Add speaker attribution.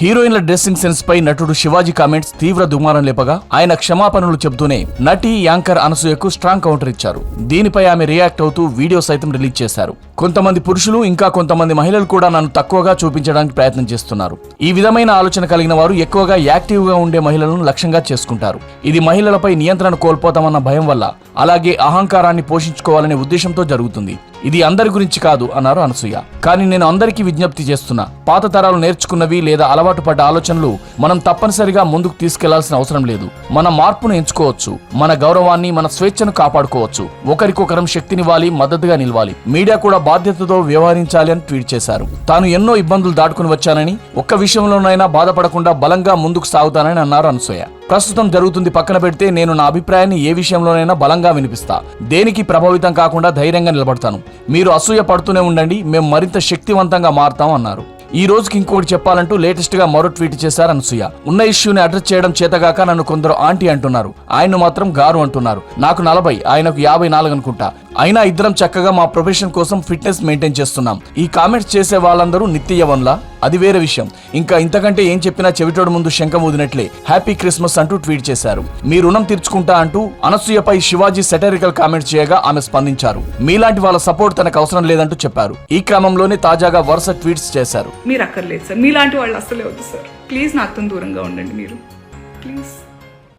Speaker 1: హీరోయిన్ల dressing sense పై నటుడు Shivaji comments తీవ్ర దుమారం లేపగా ఆయన క్షమాపణలు చెబుతూనే నటి యాంకర్ అనసూయకు స్ట్రాంగ్ కౌంటర్ ఇచ్చారు. దీనిపై ఆమె రియాక్ట్ అవుతూ వీడియో సైతం రిలీజ్ చేశారు. కొంతమంది పురుషులు ఇంకా కొంతమంది మహిళలు కూడా నన్ను తక్కువగా చూపించడానికి ప్రయత్నం చేస్తున్నారు. ఈ విధమైన ఆలోచన కలిగిన వారు ఎక్కువగా యాక్టివ్గా ఉండే మహిళలను లక్ష్యంగా చేసుకుంటారు. ఇది మహిళలపై నియంత్రణ కోల్పోతామన్న భయం వల్ల అలాగే అహంకారాన్ని పోషించుకోవాలనే ఉద్దేశంతో జరుగుతుంది. ఇది అందరి గురించి కాదు అన్నారు అనసూయ. కానీ నేను అందరికీ విజ్ఞప్తి చేస్తున్నా. పాత తరాలు నేర్చుకున్నవి లేదా అలవాటు పడ్డ ఆలోచనలు మనం తప్పనిసరిగా ముందుకు తీసుకెళ్ళాల్సిన అవసరం లేదు. మన మార్పును ఎంచుకోవచ్చు. మన గౌరవాన్ని మన స్వేచ్ఛను కాపాడుకోవచ్చు. ఒకరికొకరం శక్తినివ్వాలి మద్దతుగా నిలవాలి. మీడియా కూడా బాధ్యతతో వ్యవహరించాలి అని ట్వీట్ చేశారు. తాను ఎన్నో ఇబ్బందులు దాటుకుని వచ్చానని ఒక్క విషయంలోనైనా బాధపడకుండా బలంగా ముందుకు సాగుతానని అన్నారు అనసూయ. ప్రస్తుతం జరుగుతుంది పక్కన పెడితే నేను నా అభిప్రాయాన్ని ఏ విషయంలోనైనా బలంగా వినిపిస్తా. దేనికి ప్రభావితం కాకుండా ధైర్యంగా నిలబడతాను. మీరు అసూయ పడుతూనే ఉండండి మేము మరింత శక్తివంతంగా మారుతాం అన్నారు. ఈ రోజుకి ఇంకోటి చెప్పాలంటూ లేటెస్ట్గా మరో ట్వీట్ చేశారు అనసూయ. ఉన్న ఇష్యూని అడ్రస్ చేయడం చేతగాక నన్ను కొందరు ఆంటీ అంటున్నారు. ఆయన్ను మాత్రం గారు అంటున్నారు. నాకు నలభై ఆయనకు యాభై నాలుగు అనుకుంటా. అయినా ఇద్దరం చక్కగా మా ప్రొఫెషన్ కోసం ఫిట్నెస్ మెయింటైన్ చేస్తున్నాం. ఈ కామెంట్స్ చేసే వాళ్ళందరూ నిత్య అది వేరే విషయం. ఇంకా ఇంతకంటే ఏం చెప్పినా చెవిటోడు ముందు శంఖం ఊదినట్లే. హ్యాపీ క్రిస్మస్ అంటూ ట్వీట్ చేశారు. మీ రుణం తీర్చుకుంటా అంటూ అనసూయపై శివాజీ సెటరికల్ కామెంట్స్ చేయగా ఆమె స్పందించారు. మీలాంటి వాళ్ళ సపోర్ట్ తనకు అవసరం లేదంటూ చెప్పారు. ఈ క్రమంలోనే తాజాగా వరుస ట్వీట్స్ చేశారు.
Speaker 2: మీరు అక్కర్లేదు సార్. మీలాంటి వాళ్ళు అసలే వద్దు సార్. ప్లీజ్ నాతో దూరంగా ఉండండి మీరు. ప్లీజ్.